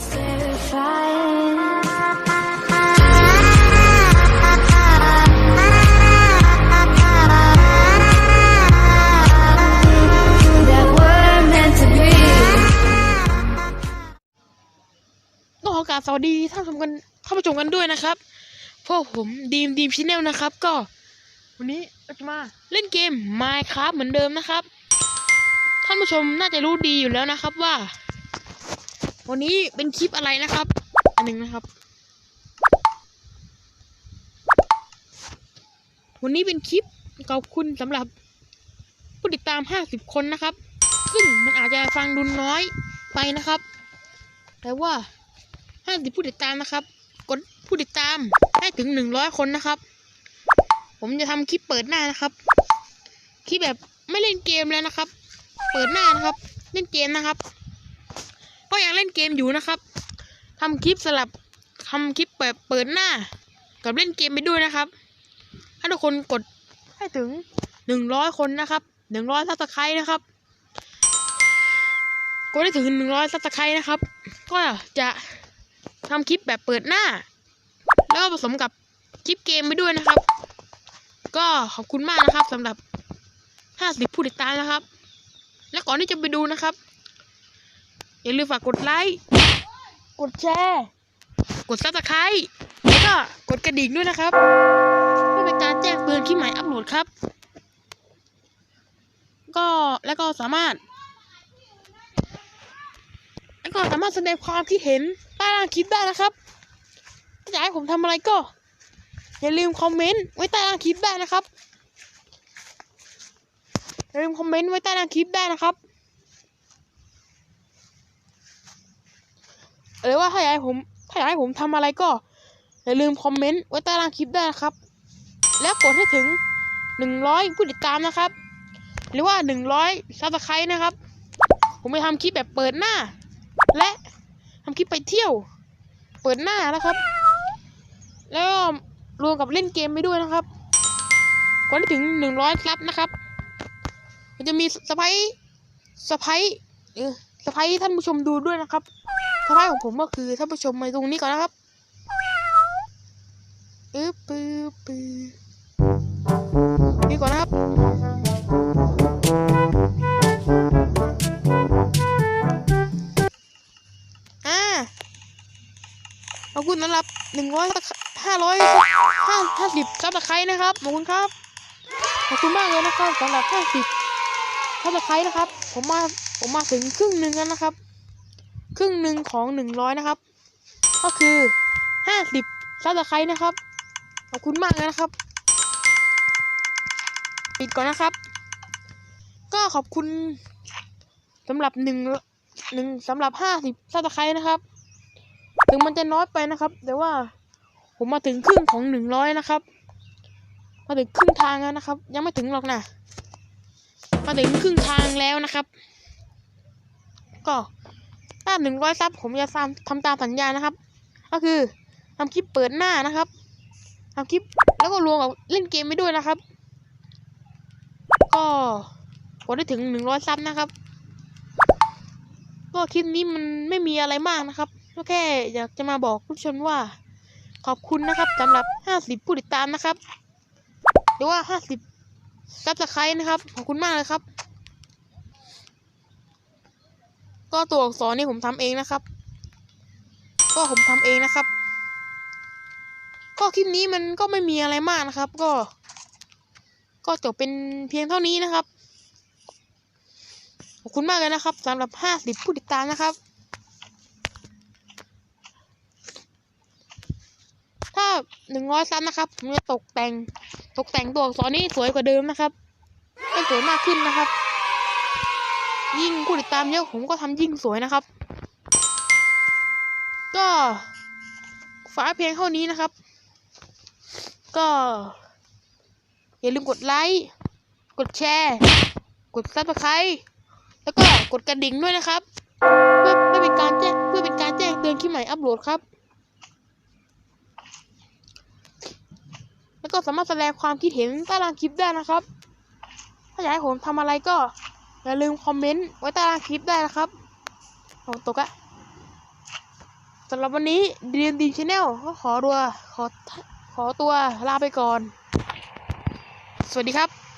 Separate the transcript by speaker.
Speaker 1: ก็ขอกราบสวัสดีท่านผู้ชมกันท่านผู้ชมกันด้วยนะครับ พวกผมดีมดีมชแนลนะครับ ก็ วันนี้เราจะมาเล่นเกม Minecraft เหมือนเดิมนะครับ ท่านผู้ชมน่าจะรู้ดีอยู่แล้วนะครับว่า วันนี้เป็นคลิปอะไรนะครับ อันหนึ่งนะครับ วันนี้เป็นคลิปขอบคุณสำหรับผู้ติดตาม 50 คนนะครับ ซึ่งมันอาจจะฟังดูน้อยไปนะครับ แต่ว่าห้าสิบผู้ติดตามนะครับ กดผู้ติดตามให้ถึงหนึ่งร้อยคนนะครับ ผมจะทำคลิปเปิดหน้านะครับ คลิปแบบไม่เล่นเกมแล้วนะครับ เปิดหน้านะครับ เล่นเกมนะครับ ก็ยังเล่นเกมอยู่นะครับทำคลิปสลับทำคลิปแบบเปิดหน้า กับเล่นเกมไปด้วยนะครับถ้าทุกคนกดให้ถึงหนึ่งร้อยคนนะครับหนึ่งร้อยซับสไครต์นะครับกดให้ถึงหนึ่งร้อยซับสไครต์นะครับ ก็จะทำคลิปแบบเปิดหน้า แล้วก็ผสมกับคลิปเกมไปด้วยนะครับ ก็ขอบคุณมากนะครับสำหรับ50ผู้ติดตามนะครับ และก่อนที่จะไปดูนะครับ อย่าลืมฝากกดไลค์ กดแชร์ กดซับสไครต์แล้วก็กดกระดิ่งด้วยนะครับ เพื่อเป็นการแจ้งเตือนคลิปใหม่อัปโหลดครับ ก็แล้วก็สามารถ แล้วก็สามารถแสดงความคิดเห็นใต้ล่างคลิปได้นะครับ ถ้าอยากให้ผมทำอะไรก็ อย่าลืมคอมเมนต์ไว้ใต้ล่างคลิปได้นะครับอย่าลืมคอมเมนต์ไว้ใต้ล่างคลิปได้นะครับ หรือว่าถ้าอยากให้ผมถ้าอยากให้ผมทำอะไรก็อย่าลืมคอมเมนต์ไว้ใต้ล่างคลิปได้นะครับ แล้วกดให้ถึงหนึ่งร้อยผู้ติดตามนะครับ หรือว่าหนึ่งร้อยซับสไครต์นะครับ ผมจะทำคลิปแบบเปิดหน้า และทำคลิปไปเที่ยว เปิดหน้านะครับ แล้วรวมกับเล่นเกมไปด้วยนะครับกดให้ถึงหนึ่งร้อยซับนะครับ มันจะมีสไปสไปเออสไปท่านผู้ชมดูด้วยนะครับ สไปของผมก็คือท่านผู้ชมมาตรงนี้ก่อนนะครับเออปือปือนี่ก่อนนะครับอ่าขอบคุณสำหรับหนึ่งร้อยห้าร้อยห้าห้าสิบซับสไครต์นะครับขอบคุณครับขอบคุณมากเลยนะครับสำหรับห้าสิบซับสไครต์นะครับ ผมมาผมมาถึงครึ่งหนึ่งแล้วนะครับ รึ่งหนึ่งของหนึ่งร้อยนะครับ ก็คือห้าสิบซับสไครต์นะครับ ขอบคุณมากเลยนะครับ ปิดก่อนนะครับ ก็ขอบคุณสำหรับหนึ่งหนึ่งสำหรับห้าสิบซับสไครต์นะครับ ถึงมันจะน้อยไปนะครับ แต่ว่าผมมาถึงครึ่งของหนึ่งร้อยนะครับ มาถึงครึ่งทางแล้วนะครับ ยังไม่ถึงหรอกนะมาถึงครึ่งทางแล้วนะครับ ก็ ถ้าหนึ่งร้อยซับผมจะทำทำตามสัญญานะครับ ก็คือทำคลิปเปิดหน้านะครับทำคลิปแล้วก็รวมกับเล่นเกมไปด้วยนะครับ ก็กดได้ถึงหนึ่งร้อยซับนะครับ ก็คลิปนี้มันไม่มีอะไรมากนะครับก็แค่อยากจะมาบอกผู้ชมว่า ขอบคุณนะครับสำหรับ50ผู้ติดตามนะครับ หรือว่า50ซับสไครต์นะครับ ขอบคุณมากเลยครับ ก็ตัวอักษรนี่ผมทำเองนะครับ ก็ผมทำเองนะครับ ก็คลิปนี้มันก็ไม่มีอะไรมากนะครับ ก็ ก็จบเป็นเพียงเท่านี้นะครับ ขอบคุณมากเลยนะครับสำหรับ50ผู้ติดตามนะครับ ถ้า100ซับนะครับผมจะตกแต่ง ตกแต่งตัวอักษรนี้สวยกว่าเดิมนะครับให้สวยมากขึ้นนะครับ ยิ่งผู้ติดตามเยอะผมก็ทำยิ่งสวยนะครับ ก็ฝากเพียงเท่านี้นะครับ ก็ อย่าลืมกดไลค์ กดแชร์ กดซับสไครต์แล้วก็กดกระดิ่งด้วยนะครับ เพื่อเพื่อเป็นการแจ้งเพื่อเป็นการแจ้งเตือนคลิปใหม่อัปโหลดครับ แล้วก็สามารถแสดงความคิดเห็นใต้ล่างคลิปได้นะครับ ถ้าอยากให้ผมทำอะไรก็ อย่าลืมคอมเมนต์ไว้ใต้คลิปได้นะครับของตกอะสำหรับวันนี้เรียนดีชาแนลก็ขอรัวขอขอตัวลาไปก่อน สวัสดีครับ